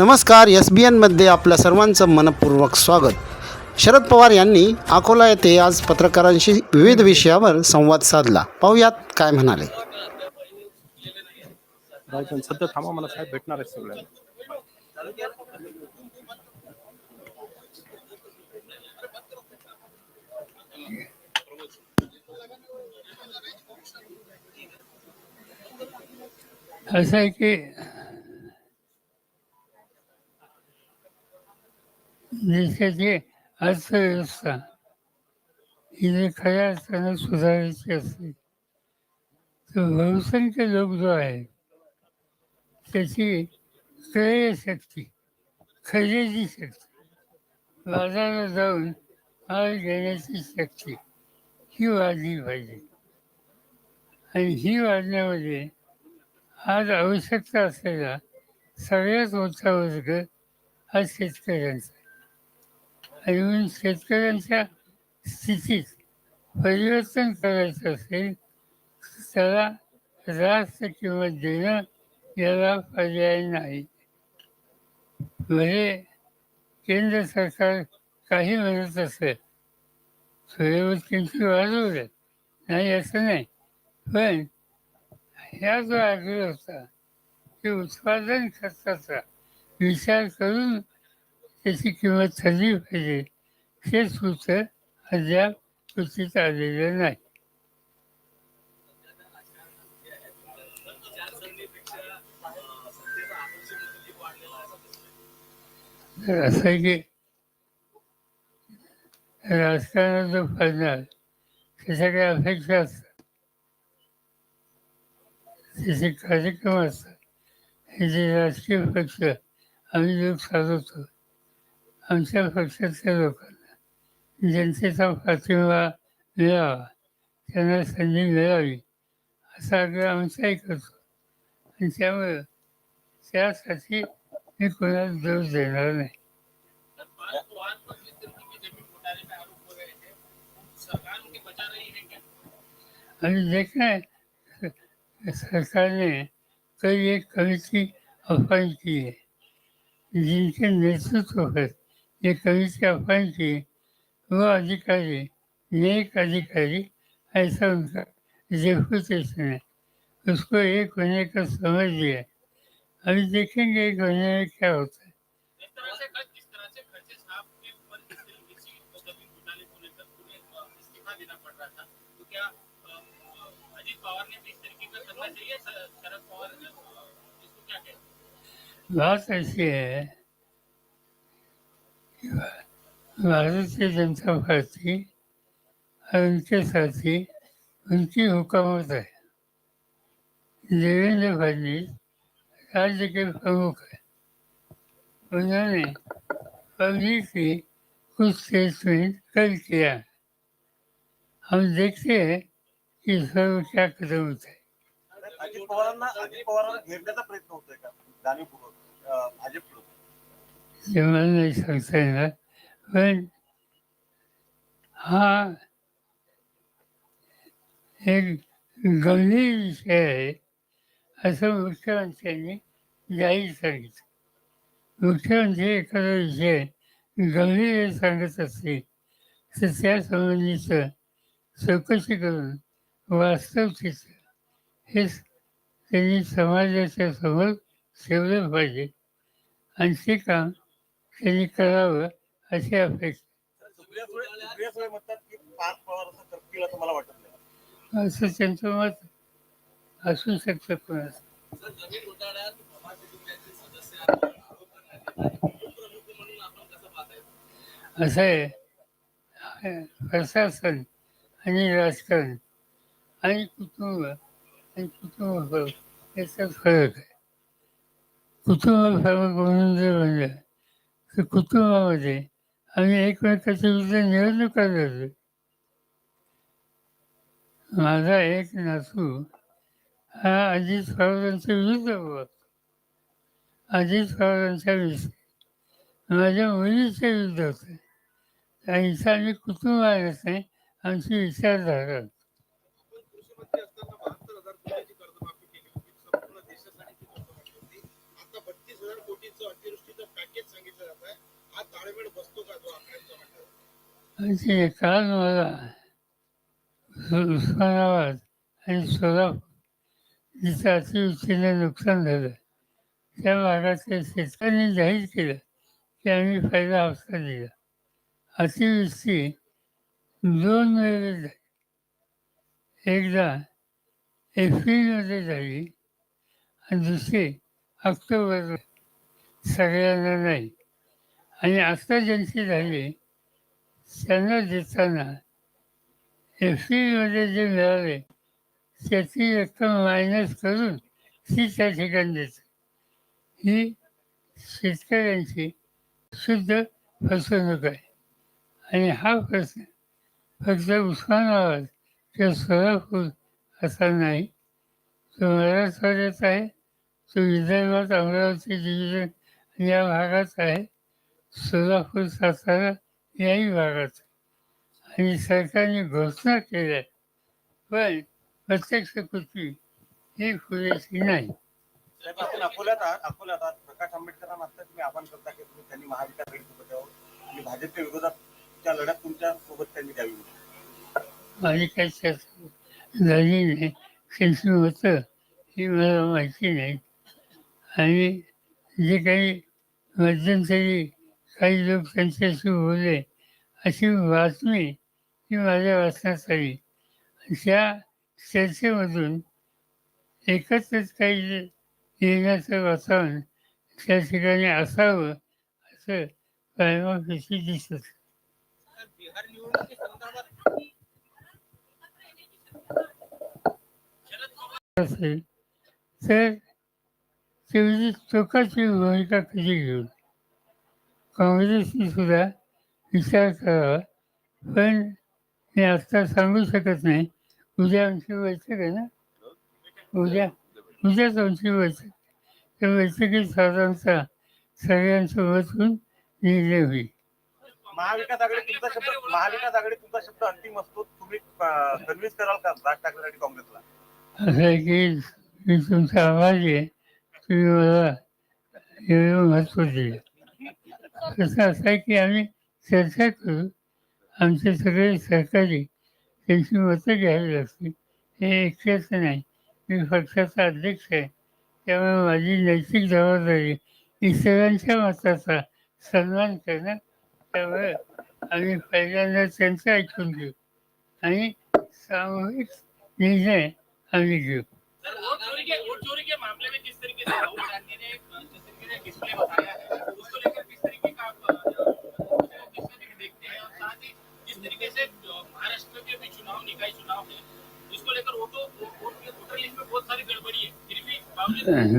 नमस्कार एस बी एनमध्ये आपल्या सर्वांचं मनपूर्वक स्वागत. शरद पवार यांनी अकोला येथे आज पत्रकारांशी विविध विषयावर संवाद साधला. पाहुयात काय म्हणाले. सध्या थांबा मला साहेब भेटणार सगळ्या असं आहे की देशाची अर्थव्यवस्था ही जर खऱ्या अर्थानं सुधारायची असते. तर बहुसंख्य लोक जो आहे त्याची क्रय शक्ती खरेदी शक्ती बाजारात जाऊन माल घेण्याची शक्ती ही वाढली पाहिजे. आणि ही वाढण्यामध्ये आज आवश्यकता असलेला सगळ्यात मोठा वर्ग हा शेतकऱ्यांचा आणि शेतकऱ्यांच्या स्थितीत परिवर्तन करायचं असेल त्याला रास्त किंमत देणं याला पर्याय नाही. म्हणजे केंद्र सरकार काही म्हणत असेल सोयीवर किमती दे नाही असं नाही. पण ह्या जो आग्रह होता की उत्पादन खर्चाचा विचार करून त्याची किंमत ठरली पाहिजे. हे सूत्र अद्याप कृतीत आलेलं नाही. तर असं आहे की राजकारणात जो पडणार त्याच्या काही अपेक्षा असतात. त्याचे कार्यक्रम असतात. हे जे राजकीय पक्ष आम्ही जो चालवतो आमच्या पक्षातल्या लोकांना जनतेचा पाठिंबा मिळावा त्यांना संधी मिळावी असा आग्रह आमचाही करतो. आणि त्यामुळं त्यासाठी मी कोणाला दोष देणार नाही. आणि जे काय सरकारने तर एक कमिटी अपॉइंट की आहे जिनके नेतृत्व पर ये कविता थी वो अधिकारी नेक अधिकारी ऐसा उनका जेहू किसने उसको एक होने का समझ दिया। अभी देखेंगे एक होने में क्या होता है। बात ऐसी है भारतीय जनता पार्टी और उंची हुकामत आहे देवेंद्र फडणवीस राज्य के प्रमुख है उन्होंने पब्लिकली कुछ स्टेटमेंट कल किया हम देखते हैं कि सर्व क्या कदम उठाए अजित पवारांना अजित पवारांना घेरण्याचा प्रयत्न होतोय का? जाणीवपूर्वक. अं, भाजपकडून. ते मला नाही सांगता येणार पण हा एक गंभीर विषय आहे असं मुख्यमंत्र्यांनी जाहीर सांगितलं मुख्यमंत्री एखादा विषय गंभीर सांगत असतील तर त्यासंबंधीचं चौकशी करून वास्तव चित्र हे त्यांनी समाजाच्या समोर ठेवलं पाहिजे आणि ते काम त्यांनी करावं अशी अपेक्षा. असं त्यांचं मत असू शकतं कोणाचं असं. आहे. प्रशासन आणि राजकारण आणि कुटुंब आणि कुटुंब याचा फरक आहे. कुटुंब फरक म्हणून जर म्हणजे की कुटुंबामध्ये आम्ही एकमेकाच्या विरुद्ध निवडणुका लढलो माझा एक नातू हा अजित पवारांच्या विरुद्ध होत. अजित पवारांच्या विषयी माझ्या मुलीच्या विरुद्ध होते. आणि आम्ही कुटुंब आहे नाही आमची विचारधारा आपण कृषी मंत्री असताना बहात्तर हजार कोटीची कर्जमाफी केली होती संपूर्ण देशासाठी ती कर्जमाफी होती आता बत्तीस हजार कोटीचं अतिवृष्टीचं म्हणजे काल मला उस्मानाबाद आणि सोलापूर जिथं अतिवृष्टीने नुकसान झालं. त्या भागातल्या शेतकऱ्यांनी जाहीर केलं की आम्ही पहिला हप्ता दिला. अतिवृष्टी दोन वेळेला झाली. एकदा एप्रिलमध्ये झाली आणि दुसरी ऑक्टोबर सगळ्यांना नाही. आणि आता ज्यांची झाली त्यांना देताना एफ सीमध्ये जे मिळाले त्याची रक्कम मायनस करून ती त्या ठिकाणी देतात. ही शेतकऱ्यांची शुद्ध फसवणूक आहे. आणि हा प्रश्न फक्त उस्मानाबाद किंवा सोलापूर असा नाही. तो मराठवाड्यात आहे तो विदर्भात अमरावती डिव्हिजन या भागात आहे सोलापूर सातारा याही भागात. आणि सरकारने घोषणा केल्या पण प्रत्यक्ष कृती ही पुरेशी नाही. आपण अकोल्यात अकोल्यात प्रकाश आंबेडकरांना आता तुम्ही आवाहन करता की तुम्ही त्यांनी महाविकास आघाडी सोबत यावं. आणि भाजपच्या विरोधातच्या लढ्यात तुमच्यासोबत त्यांनी द्यावी. माझी काही चर्चा झाली नाही होतं ही मला माहिती नाही. आणि जे काही मध्यंतरी काही लोक त्यांच्याशी बोलले अशी बातमी ही माझ्या वाचण्यात आली. त्या चर्चेमधून एकत्रच काही येण्याचं वातावरण त्या ठिकाणी असावं असं कायमापेशी दिसत. असेल तर तेवढी टोकाची भूमिका कधी घेऊन काँग्रेसने सुद्धा विचार करावा. पण मी आत्ता सांगू शकत नाही. उद्या आमची बैठक आहे ना? उद्या उद्याच आमची बैठक. त्या बैठकीत साधारणतः सगळ्यांचं मत होऊन निर्णय होईल. महाविकास आघाडी तुमचा शब्द महाविकास आघाडी तुमचा शब्द अंतिम असतो. तुम्ही कन्व्हिन्स कराल का राज ठाकरे आणि काँग्रेसला? असं आहे की मी तुमचा आभारी आहे. तुम्ही मला एवढं महत्त्व दिलं. कसं असं आहे की आम्ही चर्चा करू आमचे सगळे सहकारी त्यांची मतं घ्यावी लागतील हे एकटेच नाही. मी पक्षाचा अध्यक्ष आहे. त्यामुळे माझी नैतिक जबाबदारी इतरांच्या मताचा सन्मान करणं त्यामुळे आम्ही पहिल्यांदा त्यांचं ऐकून घेऊ आणि सामूहिक निर्णय आम्ही घेऊ. हो, के वोट चोरी के मामले में जिस तरीके से राहुल गांधी ने जिस तरीके से डिस्प्ले बताया है? उसको लेकर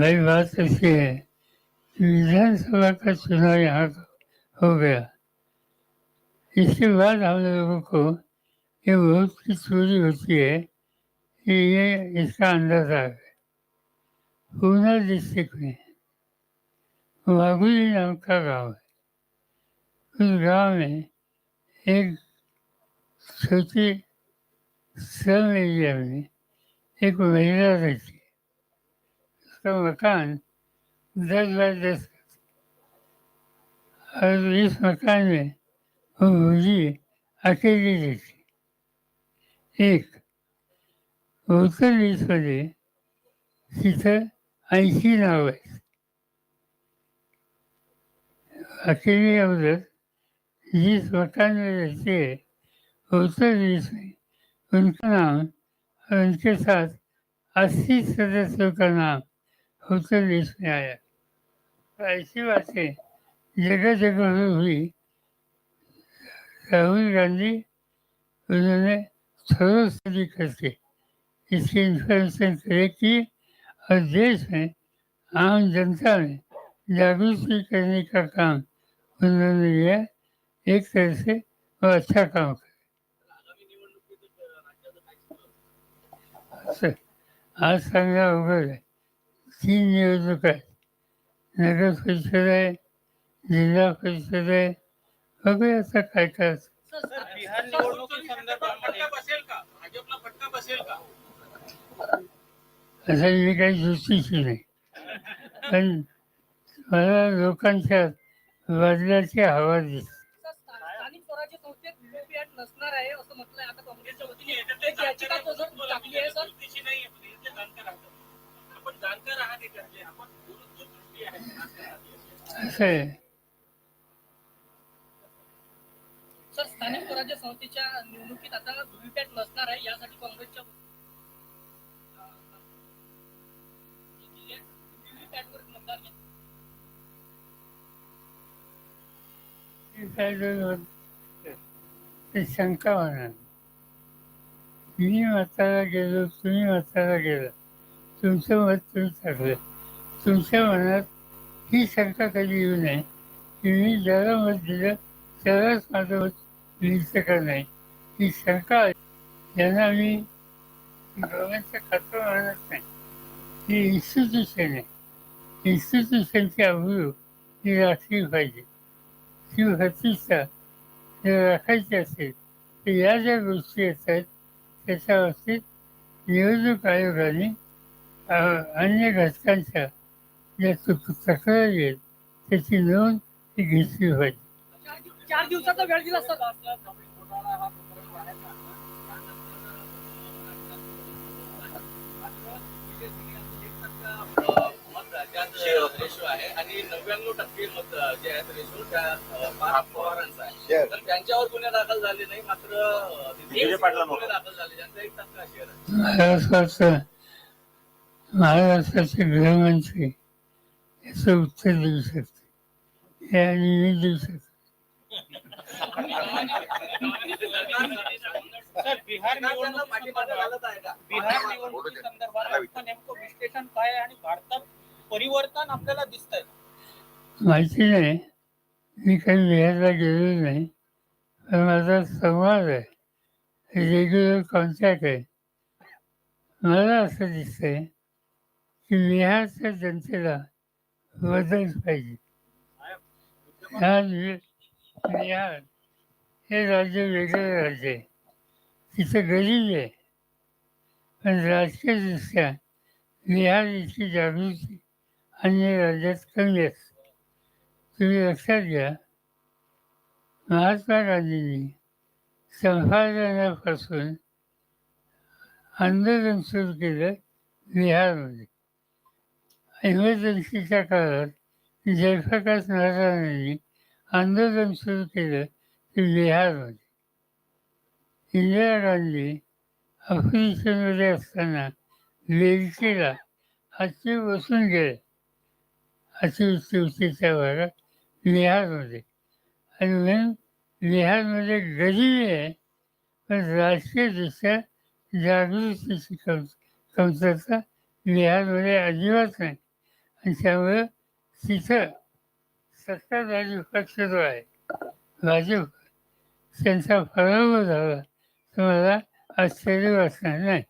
नई बात ऐसी है। विधानसभा का चुनाव यहाँ का हो गया। इसके बाद हम लोगों को ये वोट की चोरी होती है कि ये इसका अंदाजा है पूना डिस्ट्रिक्ट में वागुली नाम का गाँव है। उस गांव में एक छोटी श्रम एरिया में एक महिला रहती है उसका मकान दस बाय दस और इस मकान में वो मुझे अकेली रहती एक उत्तर दिसमध्ये तिथं ऐंशी नाव आहेत अकेली अगोदर जिस मकान में रहती है उत्तर देश में उनका नाम और उनके साथ अस्सी सदस्यों का नाम उत्तर देश में आया ऐसी बातें जगह जगह में हुई. राहुल गांधी उन्होंने थोड़ा स्टडी करके इसकी इंफॉर्मेशन कलेक्ट की और देश में आम जनता में जागरूक करने का काम उन्होंने लिया एक तरह से वो अच्छा काम करे। असं आज सांगा अवघड आहे तीन निवडणूक आहेत नगर परिषद आहे जिल्हा परिषद आहे बघूया आता काय काय असं। मी काही ज्योतिषी नाही. पण मला लोकांच्या बदलाची हवा दिसते. नसणार आहे असं म्हटलंय आता काँग्रेसच्या वतीने एक याचिका तो जर टाकली आहे सर दृष्टीची नाही आहे, पण याच्यातले जाणकार आहात. आपण जाणकार आहात याच्यातले आपण दूरदूर दृष्टी आहे सर स्थानिक स्वराज्य संस्थेच्या निवडणुकीत आता व्हीव्हीपॅट नसणार आहे यासाठी काँग्रेसच्या व्हीव्हीपॅटवर मतदान घेतलं. ते शंका म्हणाल मी मताला गेलो तुम्ही म्हातारा गेला. तुमचं मत तुम्ही टाकलं तुमच्या मनात ही शंका कधी येऊ नये की मी ज्याला मत दिलं त्यालाच माझं मत लिहितं का नाही? ही शंका आहे. यांना मी दोघांचं खातं मानत नाही. ही इन्स्टिट्यूशन आहे. इन्स्टिट्यूशनची अवघड ही राखली पाहिजे. ही प्रतिष्ठा राखायची असेल तर या ज्या गोष्टी येतात त्याच्या बाबतीत निवडणूक आयोगाने अन्य घटकांच्या ज्या चुक तक्रारी आहेत त्याची नोंद ही घेतली पाहिजे. चार चार दिवसाचा वेळ दिला सर रेशो आहे आणि नव्याण्णव टक्के मत जे आहेत रेशो त्या अ, पाच पवारांचा आहे. तर त्यांच्यावर गुन्हे दाखल झाले नाही मात्र अ, विजय पाटलांवर. गुन्हे दाखल झाले. ज्यांचा एक टक्का शेअर आहे. महाराष्ट्राचं गृहमंत्री याचं उत्तर देऊ शकते. हे आणि मी देऊ शकतो. सर बिहार निवडणूक पाठीमागे घालत आहे का? बिहार निवडणुकी संदर्भात नेमकं विश्लेषण काय आणि भारतात परिवर्तन आपल्याला दिसतंय. माहिती नाही. मी काही लिहायला गेलो नाही. पण माझा संवाद आहे. रेग्युलर कॉन्टॅक्ट आहे. मला असं दिसतंय की बिहारच्या जनतेला बदल पाहिजे. बिहार हे राज्य वेगळं राज्य आहे. तिथं गरीब आहे. पण राजकीयदृष्ट्या बिहार इतकी जागृती अन्य राज्यात कमी आहेत तुम्ही लक्षात घ्या महात्मा गांधींनी संपादनापासून आंदोलन सुरू केलं बिहारमध्ये. इमर्जन्सीच्या काळात जयप्रकाश नारायणांनी आंदोलन सुरू केलं की बिहारमध्ये. इंदिरा गांधी ऑफिसमध्ये असताना वेलचीला हाती बसून गेले. अतिवृष्टीच्या भागात बिहारमध्ये आणि म्हणून बिहारमध्ये गरिबी आहे पण राजकीयदृष्ट्या जागृतीची कम कमतरता बिहारमध्ये अजिबात नाही. आणि त्यामुळं तिथं सत्ताधारी पक्ष जो आहे भाजप त्यांचा पराभव झाला. तर मला आश्चर्य वाटणार नाही.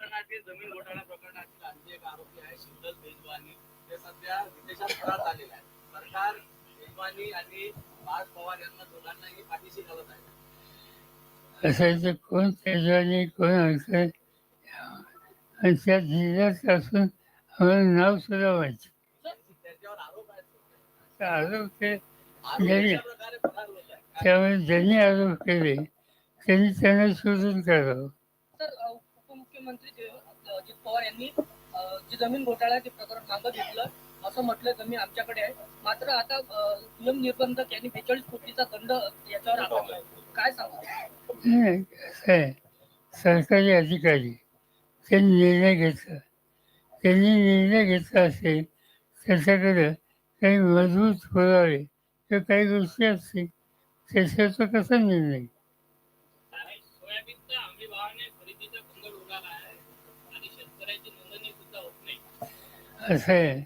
प्रकरणातील जमीन घोटाळा प्रकरणातील आणखी एक आरोपी आहे शिवदल तेजवानी ते सध्या विदेशात आलेले आहे सरकार तेजवानी आणि पार्थ पवार यांना दोघांनाही पाठीशी घालत आहे. असायचं कोण तेजवानी कोण अंतर आणि त्या जिल्ह्यात असून आम्हाला नाव सुद्धा त्यांच्यावर आरोप ते ज्यांनी फरार त्यामुळे ज्यांनी आरोप केले त्यांनी त्यांना शोधून काढावं. उपमुख्यमंत्री देव- अजित पवार यांनी जे जमीन घोटाळ्याचे प्रकरण मागं घेतलं असं म्हटलं जमीन आमच्याकडे आहे. मात्र आता नियम निर्बंधक यांनी बेचाळीस कोटीचा दंड याच्यावर आकारलाय काय सांगा? सरकारी अधिकारी त्यांनी निर्णय घेतला. त्यांनी निर्णय घेतला असेल त्याच्याकडे काही मजबूत पुरावे किंवा काही गोष्टी असतील त्याच्यावर कसा निर्णय घेईल? सोयाबीनच्या हमी भावाने खरेदीचा भंग उडाला आहे आणि शेतकऱ्याची नोंदणी सुद्धा होत नाही असं. आहे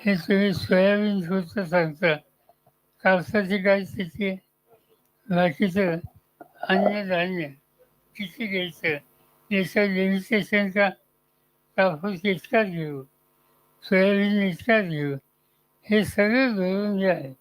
हे तुम्ही सोयाबीन सुद्धा सांगता. कापसाची काय स्थिती आहे बाकीचं अन्नधान्य किती घ्यायचं? याचं लिमिटेशन का? कापूस इतकाच घेऊ सोयाबीन इतकाच घेऊ हे सगळं धरून जे आहे